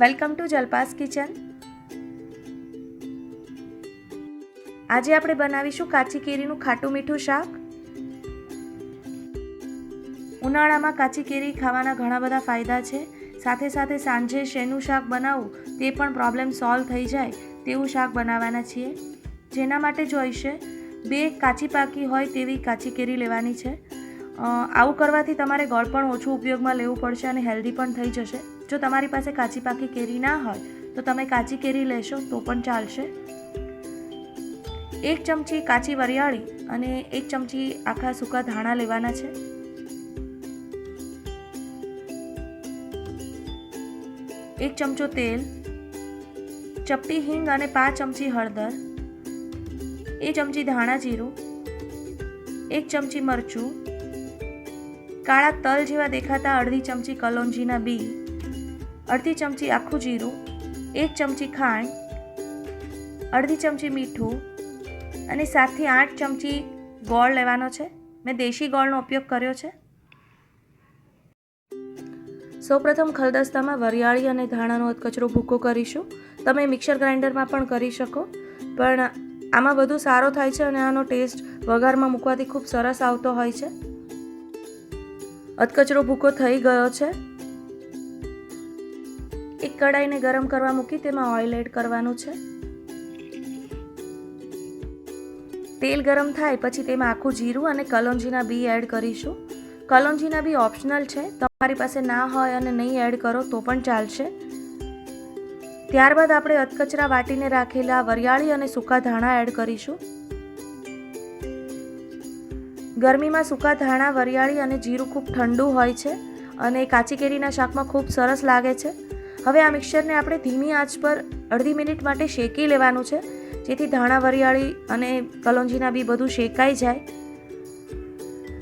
Welcome to Jalpa's kitchen. આજે આપણે બનાવીશું કાચી કેરીનું ખાટું મીઠું શાક. ઉનાળામાં કાચી કેરી ખાવાના ઘણા બધા ફાયદા છે. સાથે સાથે સાંજે શેનું શાક બનાવવું, તે પણ પ્રોબ્લેમ સોલ્વ થઈ જાય તેવું શાક બનાવવાના છીએ. જેના માટે જોઈશે, બે કાચી પાકી હોય તેવી કાચી કેરી લેવાની છે. આવું કરવાથી તમારે ગળ પણ ઓછું ઉપયોગમાં લેવું પડશે અને હેલ્ધી પણ થઈ જશે. જો તમારી પાસે કાચી પાકી કેરી ના હોય, તો તમે કાચી કેરી લેશો, તો પણ ચાલશે. એક ચમચી કાચી વરિયાળી અને એક ચમચી આખા સૂકા ધાણા લેવાના છે. એક ચમચો તેલ, ચપટી હિંગ અને પાંચ ચમચી હળદર એક ચમચી ધાણા જીરું, એક ચમચી મરચું, કાળા તલ જેવા દેખાતા અડધી ચમચી કલોંજીના બી અડધી ચમચી આખું જીરું, એક ચમચી ખાંડ, અડધી ચમચી મીઠું અને સાતથી આઠ ચમચી ગોળ લેવાનો છે. મેં દેશી ગોળનો ઉપયોગ કર્યો છે. સૌપ્રથમ ખલદસ્તામાં વરિયાળી અને ધાણાનો કચરો ભૂકો કરીશું. તમે મિક્સર ગ્રાઇન્ડરમાં પણ કરી શકો, પણ આમાં વધુ સારો થાય છે અને આનો ટેસ્ટ વઘારમાં મૂકવાથી ખૂબ સરસ આવતો હોય છે. અધકચરો ભૂકો થઈ ગયો છે. એક કડાઈને ગરમ કરવા મૂકી તેમાં ઓઇલ એડ કરવાનું છે. તેલ ગરમ થાય પછી તેમાં આખું જીરું અને કલોંજીના બી એડ કરીશું. કલોંજીના બી ઓપ્શનલ છે. તમારી પાસે ના હોય અને નહીં એડ કરો તો પણ ચાલશે. ત્યારબાદ આપણે અધકચરા વાટીને રાખેલા વરિયાળી અને સૂકા ધાણા એડ કરીશું. ગરમીમાં સૂકા ધાણા, વરિયાળી અને જીરું ખૂબ ઠંડુ હોય છે અને કાચી કેરીના શાકમાં ખૂબ સરસ લાગે છે. હવે આ મિક્સરને આપણે ધીમી આંચ પર અડધી મિનિટ માટે શેકી લેવાનું છે, જેથી ધાણા, વરિયાળી અને કલોંજીના બી બધું શેકાઈ જાય.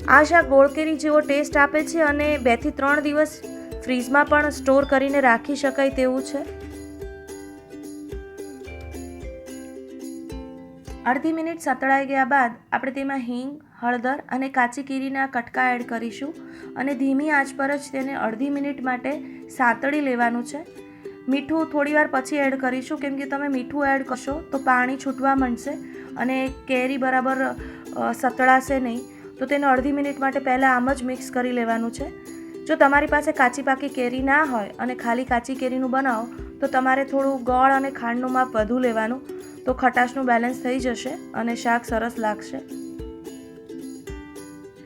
આ શાક ગોળકેરી જેવો ટેસ્ટ આપે છે અને બેથી ત્રણ દિવસ ફ્રીજમાં પણ સ્ટોર કરીને રાખી શકાય તેવું છે. અડધી મિનિટ સતળાઈ ગયા બાદ આપણે તેમાં હિંગ, હળદર અને કાચી કેરીના કટકા એડ કરીશું અને ધીમી આંચ પર જ તેને અડધી મિનિટ માટે સાતળી લેવાનું છે. મીઠું થોડીવાર પછી એડ કરીશું. કેમ કે તમે મીઠું એડ કરશો તો પાણી છૂટવા માંડશે અને કેરી બરાબર સતળાશે નહીં. તો તેને અડધી મિનિટ માટે પહેલાં આમ જ મિક્સ કરી લેવાનું છે. જો તમારી પાસે કાચી પાકી કેરી ના હોય અને ખાલી કાચી કેરીનું બનાવો, તો તમારે થોડું ગોળ અને ખાંડનું માપ વધુ લેવાનું. તો ખટાશનું બેલેન્સ થઈ જશે અને શાક સરસ લાગશે.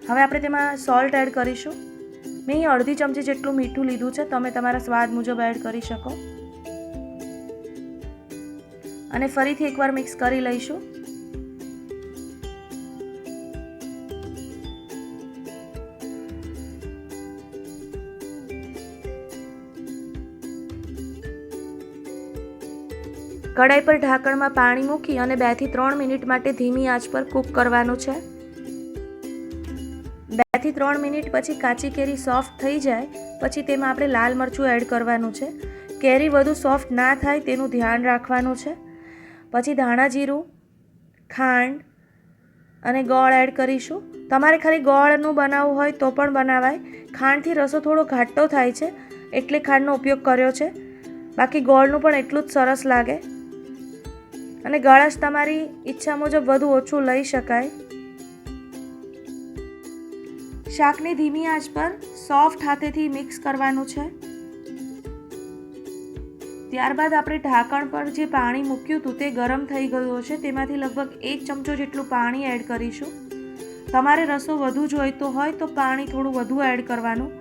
હવે આપણે તેમાં સોલ્ટ એડ કરીશું. મેં અહીં અડધી ચમચી જેટલું મીઠું લીધું છે. તમે તમારા સ્વાદ મુજબ એડ કરી શકો. અને ફરીથી એકવાર મિક્સ કરી લઈશું. કડાઈ પર ઢાંકણમાં પાણી મૂકી અને બેથી ત્રણ મિનિટ માટે ધીમી આંચ પર કૂક કરવાનું છે. બેથી ત્રણ મિનિટ પછી કાચી કેરી સોફ્ટ થઈ જાય, પછી તેમાં આપણે લાલ મરચું એડ કરવાનું છે. કેરી વધુ સોફ્ટ ના થાય તેનું ધ્યાન રાખવાનું છે. પછી ધાણા જીરું, ખાંડ અને ગોળ એડ કરીશું. તમારે ખાલી ગોળનું બનાવવું હોય તો પણ બનાવાય. ખાંડથી રસો થોડો ઘાટો થાય છે, એટલે ખાંડનો ઉપયોગ કર્યો છે. બાકી ગોળનું પણ એટલું જ સરસ લાગે. અને ગળાશ તમારી ઈચ્છા મુજબ વધુ ઓછું લઈ શકાય. શાકને ધીમી આંચ પર સોફ્ટ હાથેથી મિક્સ કરવાનું છે. ત્યારબાદ આપણે ઢાંકણ પર જે પાણી મૂક્યું હતું તે ગરમ થઈ ગયું છે તેમાંથી લગભગ એક ચમચો જેટલું પાણી એડ કરીશું. તમારે રસો વધુ જોઈતો હોય તો પાણી થોડું વધુ એડ કરવાનું.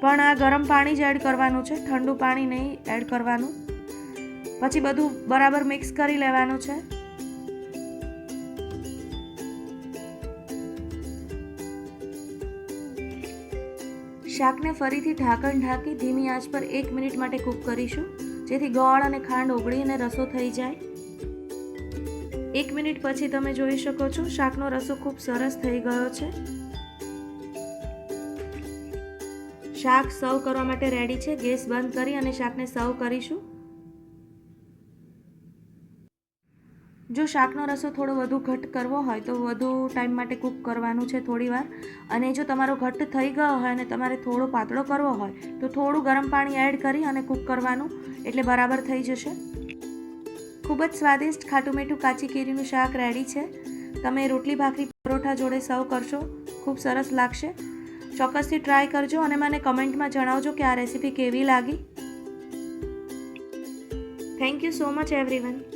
પણ આ ગરમ પાણી જ એડ કરવાનું છે, ઠંડુ પાણી નહીં એડ કરવાનું. પછી બધું બરાબર મિક્સ કરી લેવાનું છે. શાકને ફરીથી ઢાંકણ ઢાંકી ધીમી આંચ પર એક મિનિટ માટે કૂક કરીશું, જેથી ગોળ અને ખાંડ ઓગળી અને રસો થઈ જાય. એક મિનિટ પછી તમે જોઈ શકો છો, શાકનો રસો ખૂબ સરસ થઈ ગયો છે. શાક સર્વ કરવા માટે રેડી છે. ગેસ બંધ કરી અને શાકને સર્વ કરીશું. જો શાકનો રસો થોડો વધુ ઘટ કરવો હોય તો વધુ ટાઈમ માટે કૂક કરવાનું છે થોડી વાર અને જો તમારો ઘટ્ટ થઈ ગયો હોય અને તમારે થોડો પાતળો કરવો હોય, તો થોડું ગરમ પાણી એડ કરી અને કૂક કરવાનું, એટલે બરાબર થઈ જશે. ખૂબ જ સ્વાદિષ્ટ ખાટું મીઠું કાચી કેરીનું શાક રેડી છે. તમે રોટલી, ભાખરી, પરોઠા જોડે સર્વ કરશો. ખૂબ સરસ લાગશે. ચોક્કસથી ટ્રાય કરજો અને મને કમેન્ટમાં જણાવજો કે આ રેસીપી કેવી લાગી. Thank you so much, everyone.